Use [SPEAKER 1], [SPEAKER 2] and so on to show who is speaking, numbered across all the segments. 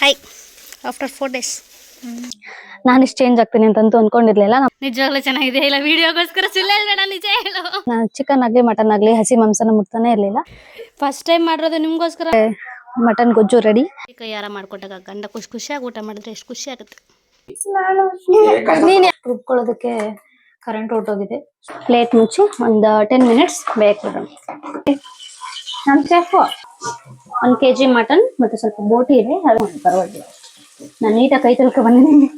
[SPEAKER 1] Hi after four days
[SPEAKER 2] ನಾನು ಇಷ್ಟು change ಆಗ್ತೀನಿ ಅಂತಂತೂ ಅನ್ಕೊಂಡಿರ್ಲಿಲ್ಲ.
[SPEAKER 1] ನಿಜವಾಗ್ಲೂ ಚೆನ್ನಾಗಿದೆ. ಇಲ್ಲ ವಿಡಿಯೋಗೋಸ್ಕರ ಸುಳ್ಳು ಹೇಳ್ಬೇಡ ನಿಜ ಹೇಳು.
[SPEAKER 2] ನಾನು ಚಿಕನ್ ಆಗಲಿ ಮಟನ್ ಆಗಲಿ ಹಸಿ ಮಾಂಸನ ಮುಟ್ತಾನೆ ಇರಲಿಲ್ಲ.
[SPEAKER 1] ಫಸ್ಟ್ ಟೈಮ್ ಮಾಡಿರೋದು ನಿಮ್ಗೋಸ್ಕರ?
[SPEAKER 2] ಮಟನ್ ಗೊಜ್ಜು ರೆಡಿ
[SPEAKER 1] ಯಾರ ಮಾಡ್ಕೊಟ್ಟಾಗ ಗಂಡ ಖುಷಿ ಖುಷಿಯಾಗಿ ಊಟ ಮಾಡಿದ್ರೆ ಎಷ್ಟು ಖುಷಿ ಆಗುತ್ತೆ.
[SPEAKER 2] ನೀನು ರುಬ್ಕೊಳ್ಳೋದಕ್ಕೆ ಕರೆಂಟ್ ಹೊರಟೋಗಿದೆ ಪ್ಲೇಟ್ ಮುಚ್ಚಿ ಒಂದು ಟೆನ್ ಮಿನಿಟ್ಸ್ ಬೇಯಕ್ಬಿಡೋಣ ನಮ್ಮ ಚೆಫ್ ಒಂದು ಕೆಜಿ ಮಟನ್ ಮತ್ತೆ ಸ್ವಲ್ಪ ಬೋಟಿ ಇದೆ, ಅದು ಪರವಾಗಿಲ್ಲ. ನಾನು ನೀಟಾಗಿ ಕೈ ತೊಳ್ಕೊ ಬಂದಿದ್ದೀನಿ.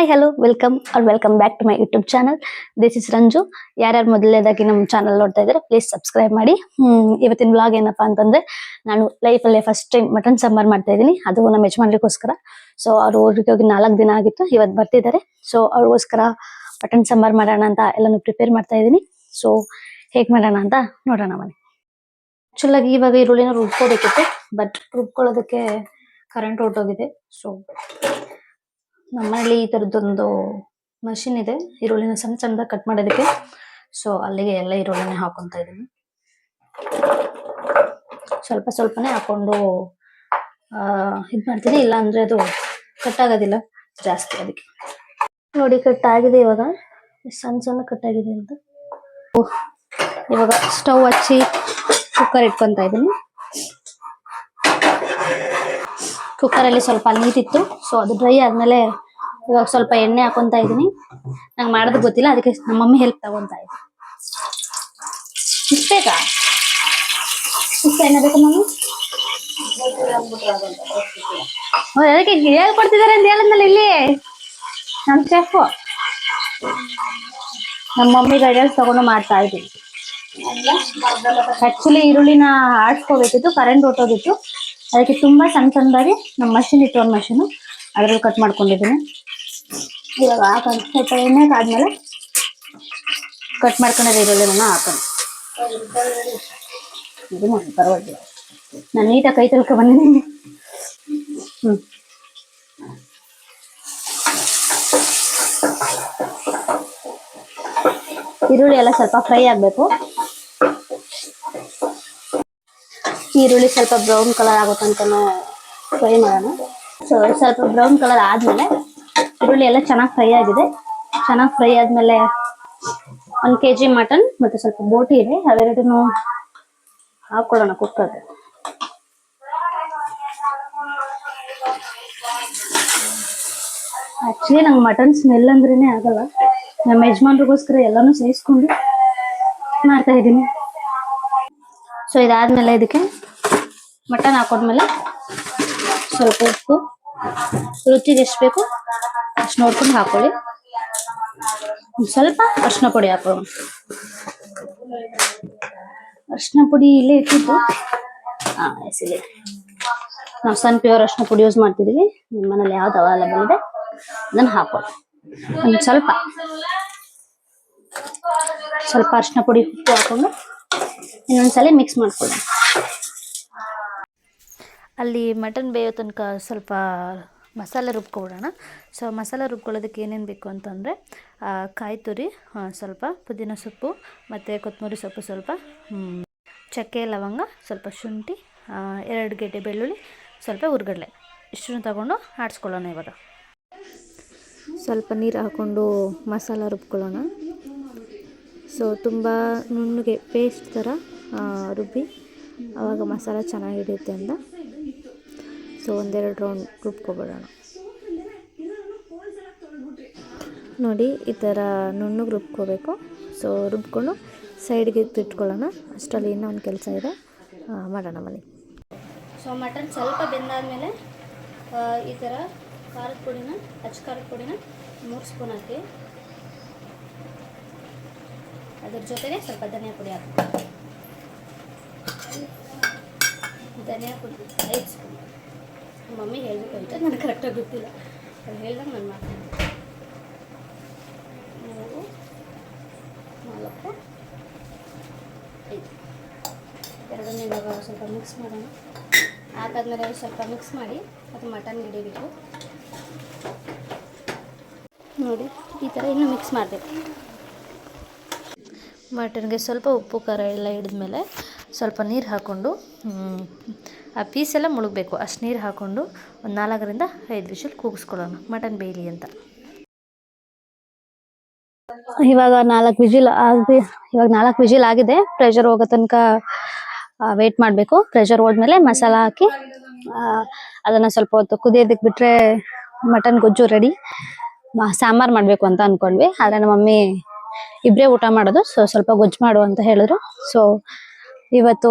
[SPEAKER 2] Hi hello welcome R welcome back to my YouTube channel this is Ranju ಯಾರ್ಯಾರು ಮೊದಲನೇದಾಗಿ ನಮ್ಮ ಚಾನಲ್ ನೋಡ್ತಾ ಇದ್ದಾರೆ ಪ್ಲೀಸ್ ಸಬ್ಸ್ಕ್ರೈಬ್ ಮಾಡಿ. ಇವತ್ತಿನ ವ್ಲಾಗ್ ಏನಪ್ಪಾ ಅಂತಂದ್ರೆ, ನಾನು ಲೈಫಲ್ಲೇ ಫಸ್ಟ್ ಟೈಮ್ ಮಟನ್ ಸಾಂಬಾರ್ ಮಾಡ್ತಾ ಇದ್ದೀನಿ. ಅದು ನಮ್ಮ ಯಜಮಾನ್ರಿಗೋಸ್ಕರ. ಸೊ ಅವ್ರು ಊರಿಗೆ ಹೋಗಿ ನಾಲ್ಕು ದಿನ ಆಗಿತ್ತು, ಇವತ್ತು ಬರ್ತಿದ್ದಾರೆ. ಸೊ ಅವ್ರಿಗೋಸ್ಕರ ಮಟನ್ ಸಾಂಬಾರ್ ಮಾಡೋಣ ಅಂತ ಎಲ್ಲಾನು ಪ್ರಿಪೇರ್ ಮಾಡ್ತಾ ಇದ್ದೀನಿ. ಸೊ ಹೇಗೆ ಮಾಡೋಣ ಅಂತ ನೋಡೋಣ ಮನೆ ಆಕ್ಚುಲ್ ಆಗಿ ಇವಾಗ ಈರುಳ್ಳಿನ ರುಬ್ಕೋಬೇಕಿತ್ತು ಬಟ್ ರುಬ್ಕೊಳ್ಳೋದಕ್ಕೆ ಕರೆಂಟ್ ಹೊರಟೋಗಿದೆ ಸೊ ನಮ್ಮಲ್ಲಿ ಈ ತರದೊಂದು ಮಷಿನ್ ಇದೆ. ಈರುಳ್ಳಿನ ಸಣ್ಣ ಸಣ್ಣದಾಗಿ ಕಟ್ ಮಾಡೋದಕ್ಕೆ. ಸೊ ಅಲ್ಲಿಗೆ ಎಲ್ಲ ಈರುಳ್ಳಿನ ಹಾಕೊಂತ ಇದ್ದೀನಿ. ಸ್ವಲ್ಪ ಸ್ವಲ್ಪನೇ ಹಾಕೊಂಡು ಇದು ಮಾಡ್ತೀನಿ. ಇಲ್ಲ ಅಂದ್ರೆ ಅದು ಕಟ್ ಆಗೋದಿಲ್ಲ ಜಾಸ್ತಿ ಅದಕ್ಕೆ. ನೋಡಿ ಕಟ್ ಆಗಿದೆ ಇವಾಗ. ಸಣ್ಣ ಸಣ್ಣ ಕಟ್ ಆಗಿದೆ ಅಂತ. ಇವಾಗ ಸ್ಟವ್ ಹಚ್ಚಿ ಕುಕ್ಕರ್ ಇಟ್ಕೊಂತ ಇದ್ದೀನಿ. ಕುಕ್ಕರಲ್ಲಿ ಸ್ವಲ್ಪ ನೀರಿತ್ತು ಸೊ ಅದು ಡ್ರೈ ಆದಮೇಲೆ ಇವಾಗ ಸ್ವಲ್ಪ ಎಣ್ಣೆ ಹಾಕೊಂತ ಇದ್ದೀನಿ. ನಂಗೆ ಮಾಡೋದು ಗೊತ್ತಿಲ್ಲ, ಅದಕ್ಕೆ ನಮ್ಮ ಮಮ್ಮಿ ಹೆಲ್ಪ್ ತಗೊಂತ ಇದ್ದೀನಿ ಬೇಕಾ? ಇಷ್ಟ ಎಣ್ಣೆ ಬೇಕು ಮಮ್ಮಿ? ಅದಕ್ಕೆ ಅಂತ ಹೇಳಿದ್ಮೇಲೆ ಇಲ್ಲಿ? ನಮ್ ಶೆಫ್ ನಮ್ಮ ಮಮ್ಮಿ ಗೈಡೆನ್ಸ್ ತಗೊಂಡು ಮಾಡ್ತಾ ಇದ್ದೀನಿ ಆಕ್ಚುಲಿ ಈರುಳ್ಳಿನ ಆಡ್ಸ್ಕೋಬೇಕಿತ್ತು ಕರೆಂಟ್ ಹೊಟ್ಟೋಗಿತ್ತು ಅದಕ್ಕೆ ತುಂಬಾ ಸಣ್ಣ ಸಣ್ಣದಾಗಿ ನಮ್ಮ ಮಷಿನ್ ಇಟ್ಟು ಒಂದು ಮಷೀನು ಅದರಲ್ಲಿ ಕಟ್ ಮಾಡ್ಕೊಂಡಿದ್ದೀನಿ. ಇವಾಗ ಹಾಕೊಂಡು ಸ್ವಲ್ಪ ಎಣ್ಣೆ ಆದ್ಮೇಲೆ ಕಟ್ ಮಾಡ್ಕೊಂಡಿರೋ ಈರುಳ್ಳಿನ ಹಾಕೊಂಡು ಪರವಾಗಿಲ್ಲ. ನಾನು ನೀಟಾಗಿ ಕೈ ತಲುಕ ಬಂದಿದ್ದೀನಿ. ಹ್ಞೂ ಈರುಳ್ಳಿ ಎಲ್ಲ ಸ್ವಲ್ಪ ಫ್ರೈ ಆಗಬೇಕು. ಈರುಳ್ಳಿ ಸ್ವಲ್ಪ ಬ್ರೌನ್ ಕಲರ್ ಆಗೋ ಫ್ರೈ ಮಾಡೋಣ. ಸೊ ಸ್ವಲ್ಪ ಬ್ರೌನ್ ಕಲರ್ ಆದ್ಮೇಲೆ ಈರುಳ್ಳಿ ಎಲ್ಲ ಚೆನ್ನಾಗಿ ಫ್ರೈ ಆಗಿದೆ. ಚೆನ್ನಾಗಿ ಫ್ರೈ ಆದ್ಮೇಲೆ ಒಂದು ಕೆ ಜಿ ಮಟನ್ ಮತ್ತೆ ಸ್ವಲ್ಪ ಬೋಟಿ ಇದೆ. ಅವೆರಡನ್ನು ಹಾಕೊಳ್ಳೋಣ ಕುಕ್ಕರ್ ಆಕ್ಚುಲಿ ನಂಗೆ ಮಟನ್ ಸ್ಮೆಲ್ ಅಂದ್ರೇನೆ ಆಗಲ್ಲ. ನಮ್ಮ ಯಜಮಾನ್ರಿಗೋಸ್ಕರ ಎಲ್ಲಾನು ಸೇರಿಸ್ಕೊಂಡು ಮಾಡ್ತಾ ಇದ್ದೀನಿ. ಸೊ, ಇದಾದ್ಮೇಲೆ ಇದಕ್ಕೆ ಮಟನ್ ಹಾಕೊಂಡ್ಮೇಲೆ ಸ್ವಲ್ಪ ಉಪ್ಪು. ರುಚಿಗೆ ಎಷ್ಟು ಬೇಕು ಅಷ್ಟು ನೋಡ್ಕೊಂಡು ಹಾಕೊಳ್ಳಿ. ಸ್ವಲ್ಪ ಅರ್ಶಿನ ಪುಡಿ ಹಾಕೋಣ ಅರ್ಶಿನ ಪುಡಿ ಇಲ್ಲೇ ಇಟ್ಟಿದ್ದು. ಹಾ ಎಸ್, ಇದೆ. ನಾವು ಸನ್ ಪ್ಯೂರ್ ಅರ್ಶಿನ ಪುಡಿ ಯೂಸ್ ಮಾಡ್ತಿದೀವಿ. ನಿಮ್ಮ ಮನೇಲಿ ಯಾವ್ದು ಅವೈಲೇಬಲ್ ಇದೆ, ಅದನ್ನ ಹಾಕೊಳ್ಳಿ. ಒಂದು ಸ್ವಲ್ಪ. ಸ್ವಲ್ಪ ಅರ್ಶಿನ ಪುಡಿ ಉಪ್ಪು ಹಾಕೊಂಡು ಇನ್ನೊಂದ್ಸಲ ಮಿಕ್ಸ್ ಮಾಡ್ಕೊಳ್ಳಿ.
[SPEAKER 1] ಅಲ್ಲಿ ಮಟನ್ ಬೇಯೋ ತನಕ ಸ್ವಲ್ಪ ಮಸಾಲೆ ರುಬ್ಕೊಬಿಡೋಣ. ಸೊ ಮಸಾಲೆ ರುಬ್ಕೊಳ್ಳೋದಕ್ಕೆ ಏನೇನು ಬೇಕು ಅಂತಂದರೆ ಕಾಯಿ ತುರಿ ಸ್ವಲ್ಪ ಪುದೀನ ಸೊಪ್ಪು ಮತ್ತು ಕೊತ್ತಂಬರಿ ಸೊಪ್ಪು ಸ್ವಲ್ಪ ಚಕ್ಕೆ, ಲವಂಗ, ಸ್ವಲ್ಪ ಶುಂಠಿ ಎರಡು ಗೆಡ್ಡೆ ಬೆಳ್ಳುಳ್ಳಿ, ಸ್ವಲ್ಪ ಹುರ್ಗಡ್ಲೆ ಇಷ್ಟನ್ನು ತಗೊಂಡು ಆಡಿಸ್ಕೊಳ್ಳೋಣ ಇವಾಗ. ಸ್ವಲ್ಪ ನೀರು ಹಾಕ್ಕೊಂಡು ಮಸಾಲ ರುಬ್ಕೊಳ್ಳೋಣ. ಸೊ ತುಂಬ ನುಣ್ಣಗೆ ಪೇಸ್ಟ್ ಥರ ರುಬ್ಬಿ. ಆವಾಗ ಮಸಾಲ ಚೆನ್ನಾಗಿ ಹಿಡಿಯುತ್ತೆ ಅಂತ ಸೊ ಒಂದೆರಡು ರೌಂಡ್ ರುಬ್ಕೊಬಿಡೋಣ. ನೋಡಿ, ಈ ಥರ ನುಣ್ಣಗೆ ರುಬ್ಕೋಬೇಕು. ಸೊ ರುಬ್ಕೊಂಡು ಸೈಡ್ಗೆ ಇಟ್ಕೊಳ್ಳೋಣ ಅಷ್ಟರಲ್ಲಿ ಇನ್ನೂ ಒಂದು ಕೆಲಸ ಇದೆ. ಮಾಡೋಣ ಮನೆ
[SPEAKER 2] ಸೊ ಮಟನ್ ಸ್ವಲ್ಪ ಬೆಂದಾದಮೇಲೆ ಈ ಥರ ಖಾರದ ಪುಡಿನ ಅಚ್ಚ ಖಾರದ ಪುಡಿನ ಮೂರು ಸ್ಪೂನ್ ಹಾಕಿ. ಅದ್ರ ಜೊತೆಗೆ ಸ್ವಲ್ಪ ಧನಿಯಾ ಪುಡಿ ಹಾಕಿ ಧನಿಯಾ ಪುಡಿ ಐದು ಸ್ಪೂನ್ ಮಮ್ಮಿ ಹೇಳ್ಬೇಕಾಯ್ತು ನನಗೆ ಕರೆಕ್ಟಾಗಿ ಗೊತ್ತಿಲ್ಲ. ಅದು ಹೇಳ್ದಂಗೆ ನಾನು ಮಾಡ್ತೀನಿ. ಮೂರು, ನಾಲ್ಕು, ಐದು. ಎರಡನೇ ಇವಾಗ ಸ್ವಲ್ಪ ಮಿಕ್ಸ್ ಮಾಡೋಣ. ಹಾಕಾದ್ಮೇಲೆ ಸ್ವಲ್ಪ ಮಿಕ್ಸ್ ಮಾಡಿ ಅದು ಮಟನ್ ಹಿಡಿಬೇಕು ನೋಡಿ, ಈ ಥರ ಇನ್ನೂ ಮಿಕ್ಸ್ ಮಾಡಬೇಕು.
[SPEAKER 1] ಮಟನ್ಗೆ ಸ್ವಲ್ಪ ಉಪ್ಪು, ಖಾರ ಎಲ್ಲ ಹಿಡಿದ್ಮೇಲೆ ಸ್ವಲ್ಪ ನೀರು ಹಾಕ್ಕೊಂಡು ಆ ಪೀಸೆಲ್ಲ ಮುಳುಗಬೇಕು. ಅಷ್ಟು ನೀರು ಹಾಕ್ಕೊಂಡು ಒಂದು ನಾಲ್ಕರಿಂದ ಐದು ವಿಷಲ್ ಕೂಗಿಸ್ಕೊಳ್ಳೋಣ. ಮಟನ್ ಬೇಯಲಿ ಅಂತ.
[SPEAKER 2] ಇವಾಗ ನಾಲ್ಕು ವಿಜಿಲ್ ಆಗಿ, ಇವಾಗ ನಾಲ್ಕು ವಿಜಿಲ್ ಆಗಿದೆ. ಪ್ರೆಷರ್ ಹೋಗೋ ತನಕ ವೇಟ್ ಮಾಡಬೇಕು. ಪ್ರೆಷರ್ ಹೋದ್ಮೇಲೆ ಮಸಾಲ ಹಾಕಿ ಅದನ್ನು ಸ್ವಲ್ಪ ಹೊತ್ತು ಕುದಿಯೋದಕ್ಕೆ ಬಿಟ್ಟರೆ ಮಟನ್ ಗೊಜ್ಜು ರೆಡಿ ಸಾಂಬಾರು ಮಾಡಬೇಕು ಅಂತ ಅನ್ಕೊಂಡ್ವಿ. ಆದ್ರೆ ನಮ್ಮ ಮಮ್ಮಿ ಇಬ್ಬರೇ ಊಟ ಮಾಡೋದು, ಸೊ ಸ್ವಲ್ಪ ಗೊಜ್ಜು ಮಾಡು ಅಂತ ಹೇಳಿದ್ರು. ಸೊ ಇವತ್ತು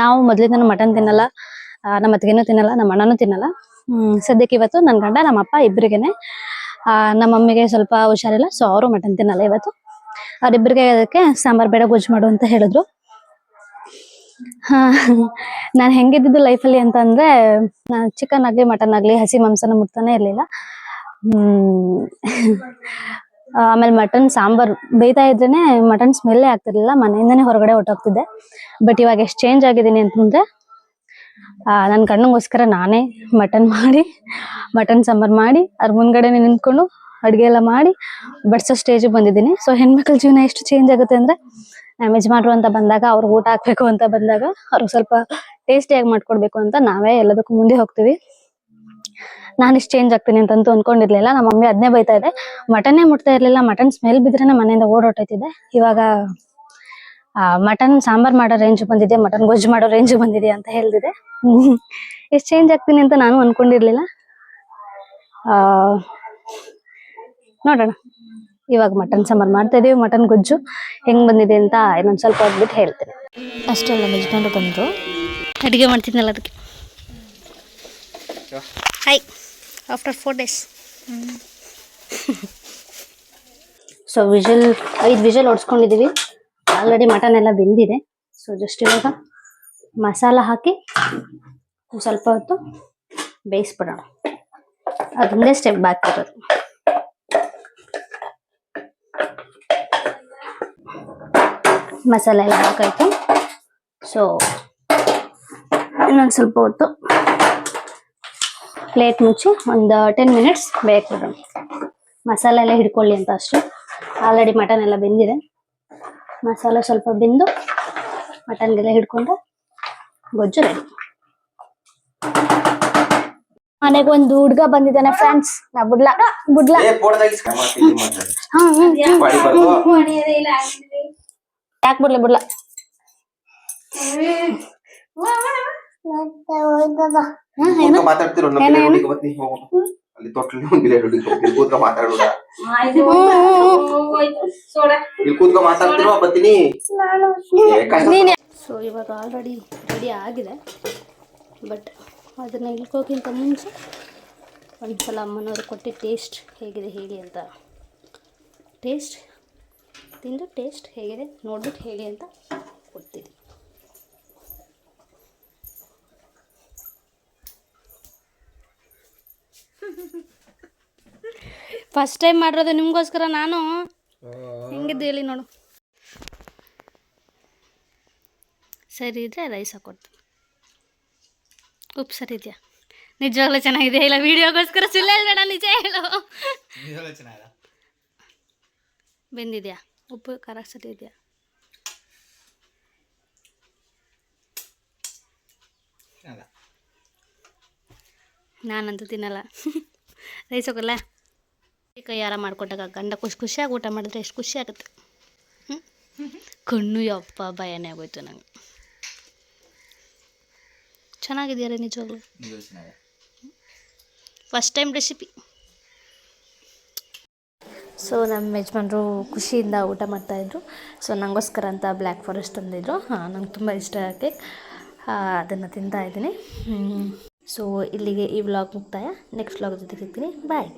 [SPEAKER 2] ನಾವು ಮೊದ್ಲಿಂದನೂ ಮಟನ್ ತಿನ್ನಲ್ಲ. ನಮ್ಮ ಅತ್ತಿಗೆನೂ ತಿನ್ನಲ್ಲ, ನಮ್ಮ ಅಣ್ಣನೂ ತಿನ್ನಲ್ಲ. ಸದ್ಯಕ್ಕೆ ಇವತ್ತು ನನ್ನ ಗಂಡ, ನಮ್ಮ ಅಪ್ಪ ಇಬ್ಬರಿಗೇನೆ ನಮ್ಮ ಮಮ್ಮಿಗೆ ಸ್ವಲ್ಪ ಹುಷಾರಿಲ್ಲ ಸೊ ಅವರು ಮಟನ್ ತಿನ್ನಲ್ಲ ಇವತ್ತು. ಅವರಿಬ್ಬರಿಗೆ ಅದಕ್ಕೆ ಸಾಂಬಾರ್ ಬೇಡ, ಗೊಜ್ಜು ಮಾಡು ಅಂತ ಹೇಳಿದ್ರು. ಹಾ, ನಾನು ಹೆಂಗಿದ್ದಿದ್ದು ಲೈಫಲ್ಲಿ ಅಂತ ಅಂದ್ರೆ ನಾನು ಚಿಕನ್ ಆಗ್ಲಿ ಮಟನ್ ಆಗ್ಲಿ, ಹಸಿ ಮಾಂಸನ ಮುಟ್ತಾನೆ ಇರ್ಲಿಲ್ಲ. ಆಮೇಲೆ ಮಟನ್ ಸಾಂಬಾರ್ ಬೇಯ್ತಾ ಇದ್ರೇನೆ ಮಟನ್ ಸ್ಮೆಲ್ಲೇ ಆಗ್ತಿರ್ಲಿಲ್ಲ. ಮನೆಯಿಂದನೇ ಹೊರಗಡೆ ಹೊಟ್ಟೋಗ್ತಿದ್ದೆ ಬಟ್ ಇವಾಗ ಎಷ್ಟು ಚೇಂಜ್ ಆಗಿದ್ದೀನಿ ಅಂತಂದ್ರೆ ನನ್ನ ಕಣ್ಣಿಗೋಸ್ಕರ ನಾನೇ ಮಟನ್ ಮಾಡಿ ಮಟನ್ ಸಾಂಬಾರ್ ಮಾಡಿ, ಅದ್ರ ಮುಂದ್ಗಡೆನೆ ನಿಂತ್ಕೊಂಡು ಅಡುಗೆ ಎಲ್ಲ ಮಾಡಿ ಬಡ್ಸೋ ಸ್ಟೇಜಿಗೆ ಬಂದಿದ್ದೀನಿ. ಸೊ ಹೆಣ್ಮಕ್ಳ ಜೀವನ ಎಷ್ಟು ಚೇಂಜ್ ಆಗುತ್ತೆ ಅಂದ್ರೆ ನಮ್ಮ ಯಜಮಾನ್ರು ಅಂತ ಬಂದಾಗ ಅವ್ರಿಗೆ ಊಟ ಹಾಕ್ಬೇಕು ಅಂತ ಬಂದಾಗ, ಅವ್ರಿಗೆ ಸ್ವಲ್ಪ ಟೇಸ್ಟಿಯಾಗಿ ಮಾಡ್ಕೊಡ್ಬೇಕು ಅಂತ ನಾವೇ ಎಲ್ಲದಕ್ಕೂ ಮುಂದೆ ಹೋಗ್ತೀವಿ. ನಾನು ಇಷ್ಟು ಚೇಂಜ್ ಆಗ್ತೀನಿ ಅಂತಂತೂ ಅನ್ಕೊಂಡಿರ್ಲಿಲ್ಲ. ನಮ್ಮ ಮಮ್ಮಿ ಅದನ್ನೇ ಬೈತಾ ಇದೆ. ಮಟನ್ನೇ ಮುಟ್ತಾ ಇರ್ಲಿಲ್ಲ. ಮಟನ್ ಸ್ಮೆಲ್ ಬಿದ್ರೇನೆ ಮನೆಯಿಂದ ಓಡೋಟೈತಿದೆ ಇವಾಗ ಮಟನ್ ಸಾಂಬಾರ್ ಮಾಡೋ ರೇಂಜ್ ಬಂದಿದೆ ಮಟನ್ ಗೊಜ್ಜು ಮಾಡೋ ರೇಂಜ್ ಬಂದಿದೆ ಅಂತ ಹೇಳ್ತಿದೆ. ಎಷ್ಟು ಚೇಂಜ್ ಆಗ್ತೀನಿ ಅಂತ ನಾನು ಅನ್ಕೊಂಡಿರ್ಲಿಲ್ಲ. ಆ, ನೋಡೋಣ. ಇವಾಗ ಮಟನ್ ಸಾಂಬಾರ್ ಮಾಡ್ತಾ ಇದೀವಿ. ಮಟನ್ ಗೊಜ್ಜು ಹೆಂಗ್ ಬಂದಿದೆ ಅಂತ ಇನ್ನೊಂದು ಸ್ವಲ್ಪ ಹೊದ್ಬಿಟ್ಟು ಹೇಳ್ತೀನಿ.
[SPEAKER 1] ಅಷ್ಟೇ ನಮ್ಮ ಯಜಮಾನ್ರು ಬಂದರು. ಅಡುಗೆ ಮಾಡ್ತಿದ್ನಲ್ಲ ಅದಕ್ಕೆ. Hi after four days
[SPEAKER 2] so whistle ಐದು ವಿಜಲ್ ಹೊಡ್ಸ್ಕೊಂಡಿದೀವಿ ಆಲ್ರೆಡಿ ಮಟನ್ ಎಲ್ಲ ಬೆಂದಿದೆ. ಸೊ ಜಸ್ಟ್ ಇವಾಗ ಮಸಾಲ ಹಾಕಿ ಸ್ವಲ್ಪ ಹೊತ್ತು ಬೇಯಿಸ್ಬಿಡೋಣ. ಅದೊಂದೇ ಸ್ಟೆಪ್ ಬಾಕಿ ಇರೋದು. ಮಸಾಲೆ ಎಲ್ಲ ಹಾಕಾಯ್ತು. ಸೊ ಇನ್ನೊಂದು ಸ್ವಲ್ಪ ಹೊತ್ತು ಪ್ಲೇಟ್ ಮುಚ್ಚಿ ಒಂದು ಟೆನ್ ಮಿನಿಟ್ಸ್ ಬೇಕು ಮಸಾಲೆ ಎಲ್ಲ ಹಿಡ್ಕೊಳ್ಳಿ ಅಂತ ಅಷ್ಟೇ. ಆಲ್ರೆಡಿ ಮಟನ್ ಎಲ್ಲ ಬೆಂದಿದೆ. ಮಸಾಲೆ ಸ್ವಲ್ಪ ಬೆಂದು ಮಟನ್ಗೆಲ್ಲ ಹಿಡ್ಕೊಂಡು ಗೊಜ್ಜು ರೆಡಿ ಮನೆಗೆ ಒಂದು ಹುಡ್ಗ ಬಂದಿದ್ದಾನೆ ಫ್ರೆಂಡ್ಸ್ ನಾ ಬುಡ್ಲ ಬುಡ್ಲ ಯಾಕ್ ಬಿಡ್ಲಿ ಬಿಡ್ಲ
[SPEAKER 3] ಮಾತಾಡ್ತಿರೋ ನಮ್ಮ? ಹುಡುಗಿ ಬತ್ತಿ ಅಲ್ಲಿ ಒಂದು ಹುಡುಗಿ ಇಲ್ಲಿ ಮಾತಾಡೋದ? ಇಲ್ಲಿ ಮಾತಾಡ್ತಿರೋ ಬತ್ತೀನಿ?
[SPEAKER 1] ಸೊ ಇವಾಗ ಆಲ್ರೆಡಿ ರೆಡಿ ಆಗಿದೆ. ಬಟ್ ಅದನ್ನ ಇಳ್ಕೋಕ್ಕಿಂತ ಮುಂಚೆ ಒಂದು ಸಲ ಅಮ್ಮನವರು ಕೊಟ್ಟು ಟೇಸ್ಟ್ ಹೇಗಿದೆ ಹೇಳಿ ಅಂತ. ಟೇಸ್ಟ್ ತಿಂದು ಟೇಸ್ಟ್ ಹೇಗಿದೆ ನೋಡ್ಬಿಟ್ಟು ಹೇಳಿ ಅಂತ ಕೊಡ್ತೀನಿ. ಫಸ್ಟ್ ಟೈಮ್ ಮಾಡಿರೋದು ನಿಮಗೋಸ್ಕರ ನಾನು. ಹೆಂಗಿದ್ದು ಹೇಳಿ ನೋಡು. ಸರಿ ಇದ್ರೆ ರೈಸ್ ಹಾಕೊಡ್ತೀನಿ. ಉಪ್ಪು ಸರಿ ಇದೆಯಾ? ನಿಜವಾಗ್ಲೂ ಚೆನ್ನಾಗಿದೆ ಇಲ್ಲ ವೀಡಿಯೋಗೋಸ್ಕರ ಸುಳ್ಳು ಬೇಡ ನಿಜ ಹೇಳು. ಬೆಂದಿದೆಯಾ? ಉಪ್ಪು ಖಾರ ಸರಿ ಇದೆಯಾ? ನಾನಂತೂ ತಿನ್ನಲ್ಲ. ರೈಸ್ ಹೋಗಲ್ಲ ಕೈ ಯಾರ ಮಾಡಿಕೊಟ್ಟಾಗ ಗಂಡ ಖುಷಿ ಖುಷಿಯಾಗಿ ಊಟ ಮಾಡಿದ್ರೆ ಎಷ್ಟು ಖುಷಿ ಆಗುತ್ತೆ. ಹ್ಞೂ ಕಣ್ಣು ಯಪ್ಪ ಭಯನೇ ಆಗೋಯ್ತು ನಂಗೆ. ಚೆನ್ನಾಗಿದೆಯಲ್ಲ ನಿಜವಾಗ್ಲೂ? ಫಸ್ಟ್ ಟೈಮ್ ರೆಸಿಪಿ ಸೊ ನಮ್ಮ ಯಜಮಾನರು ಖುಷಿಯಿಂದ ಊಟ ಮಾಡ್ತಾಯಿದ್ರು ಸೊ ನನಗೋಸ್ಕರ ಅಂತ ಬ್ಲ್ಯಾಕ್ ಫಾರೆಸ್ಟ್ ತಂದಿದ್ರು. ಹಾಂ ನಂಗೆ ತುಂಬ ಇಷ್ಟ ಕೇಕ್ ಅದನ್ನು ತಿಂತಾ ಇದ್ದೀನಿ. ಸೊ ಇಲ್ಲಿಗೆ ಈ ವ್ಲಾಗ್ ಮುಕ್ತಾಯ. ನೆಕ್ಸ್ಟ್ ವ್ಲಾಗ್ ಜೊತೆ ಸಿಗ್ತೀನಿ. ಬಾಯ್